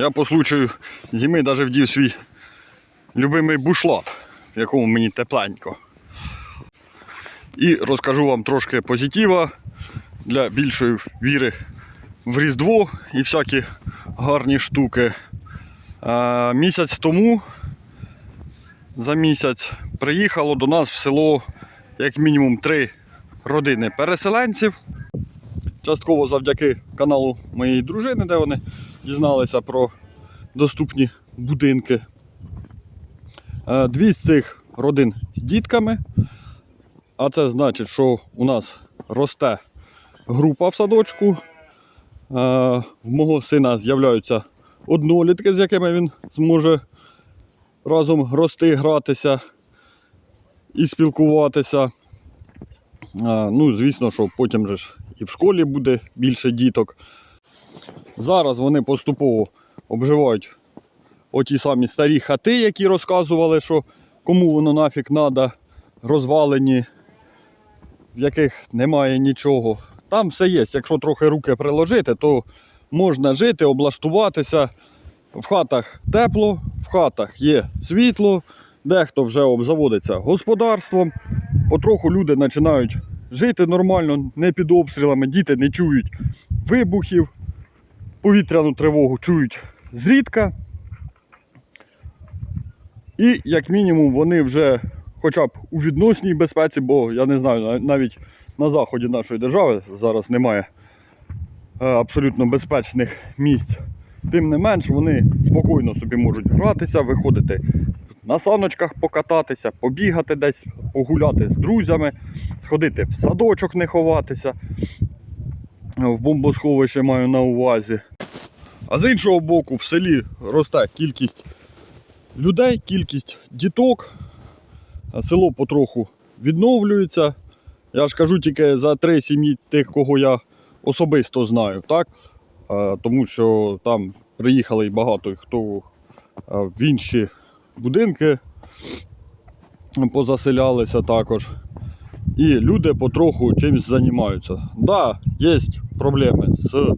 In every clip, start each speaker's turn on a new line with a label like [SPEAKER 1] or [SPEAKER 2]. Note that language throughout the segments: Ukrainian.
[SPEAKER 1] Я по случаю зими навіть вдів свій любимий бушлат, в якому мені тепленько. І розкажу вам трошки позитива для більшої віри в Різдво і всякі гарні штуки. Місяць тому, за місяць, приїхало до нас в село як мінімум три родини переселенців. Частково завдяки каналу моєї дружини, де вони дізналися про доступні будинки. Е, Дві з цих родин з дітками. А це значить, що у нас росте група в садочку. Е, В мого сина з'являються однолітки, з якими він зможе разом рости, гратися і спілкуватися. Е, Ну, звісно, що потім же ж і в школі буде більше діток. Зараз вони поступово обживають оті самі старі хати, які розказували, що кому воно нафіг треба, розвалені, в яких немає нічого. Там все є. Якщо трохи руки приложити, то можна жити, облаштуватися. В хатах тепло, в хатах є світло, дехто вже обзаводиться господарством. Потроху люди починають жити нормально, не під обстрілами, діти не чують вибухів, повітряну тривогу чують зрідка. І, як мінімум, вони вже хоча б у відносній безпеці, бо я не знаю, навіть на заході нашої держави зараз немає е, абсолютно безпечних місць. Тим не менш, вони спокійно собі можуть гратися, виходити на саночках покататися, побігати десь, погуляти з друзями, сходити в садочок, не ховатися. В бомбосховище маю на увазі. А з іншого боку, в селі росте кількість людей, кількість діток. Село потроху відновлюється. Я ж кажу тільки за три сім'ї тих, кого я особисто знаю, так? Тому що там приїхали багато хто в інші будинки позаселялися також. І люди потроху чимось займаються. Так, да, є проблеми з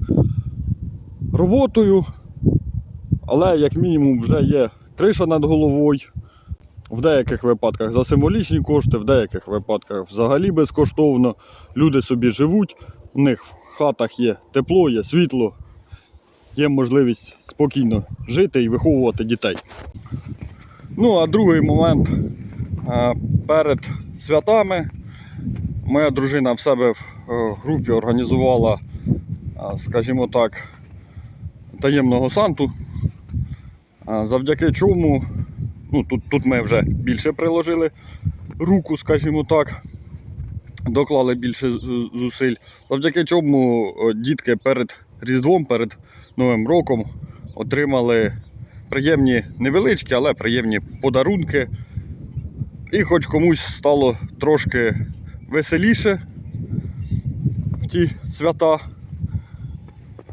[SPEAKER 1] роботою, але як мінімум вже є криша над головою. В деяких випадках за символічні кошти, в деяких випадках взагалі безкоштовно. Люди собі живуть, у них в хатах є тепло, є світло, є можливість спокійно жити і виховувати дітей. Ну, а другий момент е, перед святами моя дружина в себе в е, групі організувала, е, скажімо так, таємного санту, завдяки чому ну, тут, тут ми вже більше приложили руку, скажімо так, доклали більше зусиль, завдяки чому дітки перед Різдвом, перед Новим роком отримали приємні невеличкі, але приємні подарунки. І хоч комусь стало трошки веселіше в ті свята,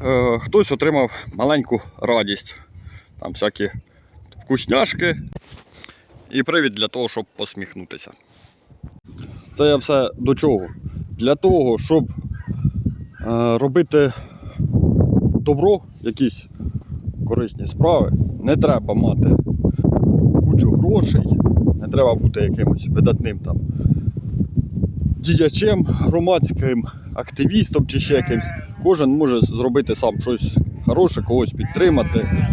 [SPEAKER 1] е, хтось отримав маленьку радість. Там всякі вкусняшки. І привід для того, щоб посміхнутися. Це я все до чого? Для того, щоб е, робити добро, якісь корисні справи, не треба мати кучу грошей, не треба бути якимось видатним там діячем, громадським активістом чи ще якимсь. Кожен може зробити сам щось хороше, когось підтримати, е,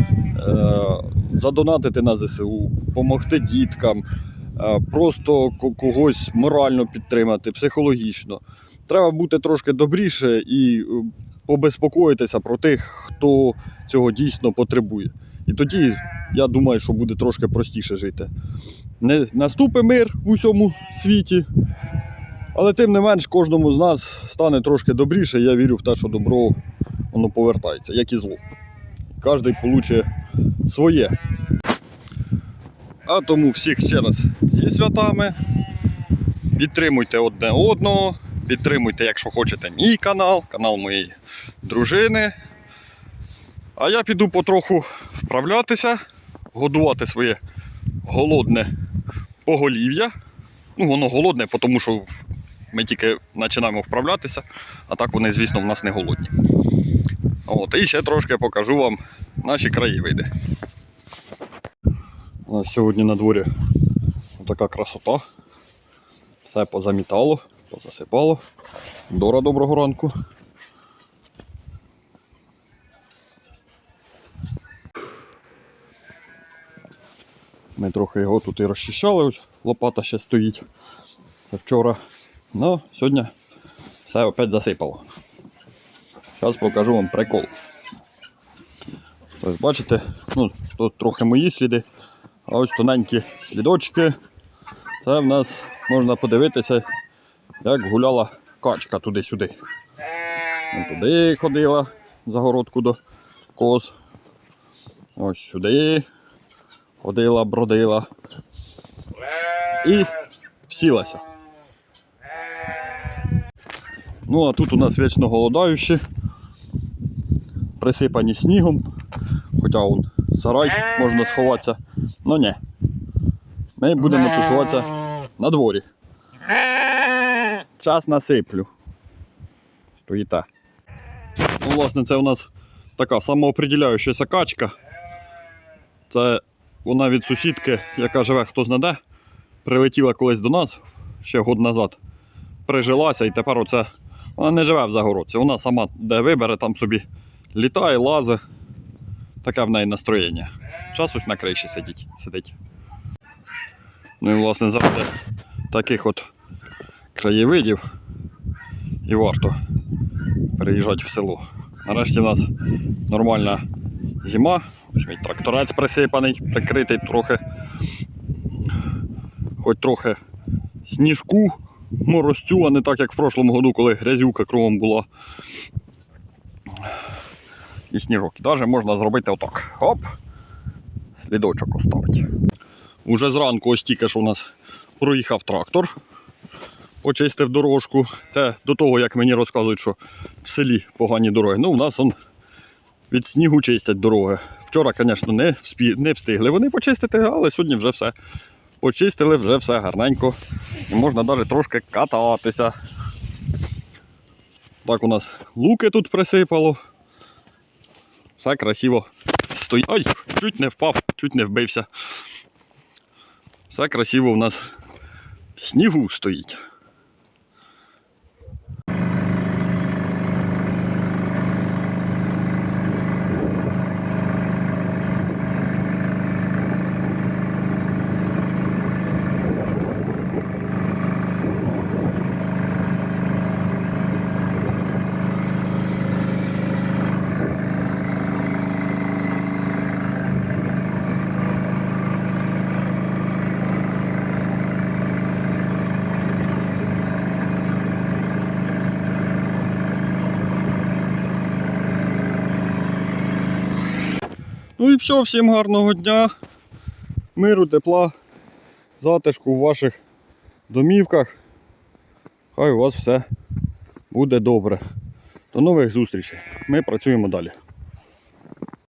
[SPEAKER 1] задонатити на ЗСУ, допомогти діткам, е, просто когось морально підтримати, психологічно. Треба бути трошки добріше і е, побезпокоїтися про тих, хто цього дійсно потребує. І тоді я думаю, що буде трошки простіше жити. Не наступить мир в усьому світі, але тим не менш кожному з нас стане трошки добріше. Я вірю в те, що добро воно повертається, як і зло. Кожен получить своє. А тому всіх ще раз зі святами. Підтримуйте одне одного, підтримуйте, якщо хочете, мій канал, канал моєї дружини. А я піду потроху вправлятися, годувати своє голодне поголів'я. Ну, воно голодне, тому що ми тільки починаємо вправлятися, а так вони, звісно, в нас не голодні. От, і ще трошки покажу вам наші краєвиди. У нас сьогодні на дворі така красота. Все позамітало, позасипало. Дора, доброго ранку. Ми трохи його тут і розчищали, лопата ще стоїть. Вчора. Ну, сьогодні все опять засипало. Зараз покажу вам прикол. Ось бачите, ну, тут трохи мої сліди, а ось тоненькі слідочки. Це в нас можна подивитися, як гуляла качка туди-сюди. Ну, Туди ходила загородку до коз. Ось сюди ходила, бродила. І всілася. Ну, а тут у нас вічно голодаючі, присипані снігом, хоча он сарай можна сховатися. Ну ні. Ми будемо тусуватися на дворі. Час насиплю. Стоїте. Ну, власне, це у нас така самооприділяюча качка. Це вона від сусідки, яка живе хто знаде, прилетіла колись до нас ще год назад. Прижилася і тепер оце. Вона не живе в загородці. Вона сама де вибере, там собі літає, лазить. Таке в неї настроєння. Час ось на криші сидить, сидить. Ну і власне заради таких от краєвидів і варто переїжджати в село. Нарешті в нас нормальна зима. Ось мій тракторець присипаний, прикритий трохи. Хоч трохи сніжку, морозцю, а не так, як в прошлому году, коли грязюка кругом була. І сніжок. І навіть можна зробити отак. Оп! Слідочок оставити. Уже зранку ось тільки що у нас проїхав трактор, почистив дорожку. Це до того, як мені розказують, що в селі погані дороги. Ну, у нас он від снігу чистять дороги. Вчора, звісно, не, не встигли вони почистити, але сьогодні вже все почистили, вже все гарненько. І можна навіть трошки кататися. Так у нас луки тут присипало. Все красиво стоїть. Ай, чуть не впав, чуть не вбився. Все красиво у нас в снігу стоїть. Ну і все, всім гарного дня, миру, тепла, затишку в ваших домівках. Хай у вас все буде добре. До нових зустрічей. Ми працюємо далі.